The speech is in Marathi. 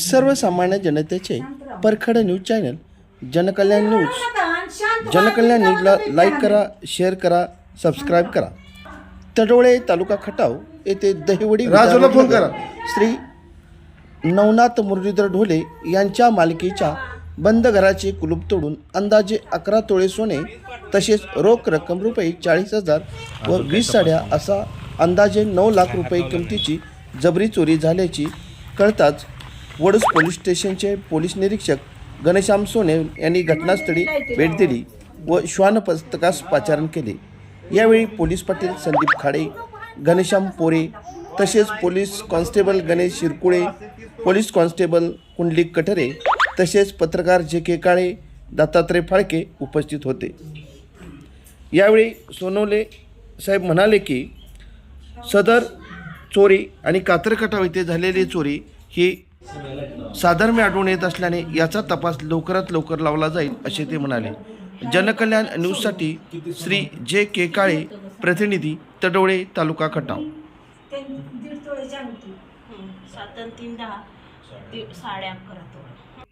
सर्वसामान्य जनतेचे परखड न्यूज चॅनल जनकल्याण न्यूज. जनकल्याण न्यूजला लाईक करा शेअर करा सबस्क्राईब करा. तडोळे तालुका खटाव येथे दहिवडी राजूला फोन करा. श्री नवनाथ मुरलीधर ढोले यांच्या मालकीच्या बंद घराचे कुलूप तोडून अंदाजे अकरा तोळे सोने तसेच रोख रक्कम रुपये चाळीस हजार व वीस साड्या असा अंदाजे नऊ लाख रुपये किमतीची जबरी चोरी झाल्याची कळताच वडूस पोलीस स्टेशनचे पोलीस निरीक्षक घनश्याम सोने यांनी घटनास्थळी भेट दिली व श्वान पुस्तकास पाचारण केले. यावेळी पोलीस पाटील संदीप खाडे घनश्याम पोरे तसेच police constable Ganesh Shirkule police constable Kundalik Kathare तसेच पत्रकार जे के काळे दत्तात्रय फाळके उपस्थित होते. यावेळी सोनवले साहेब म्हणाले की सदर चोरी आणि कातरकटाव येथे झालेली चोरी ही साधर्म्य आढळून येत असल्याने याचा तपास लवकरात लवकर लावला जाईल असे ते म्हणाले. जनकल्याण न्यूजसाठी श्री जे के काळे प्रतिनिधी तडोळे तालुका खटाव. सात तीन दहा साडे अकरा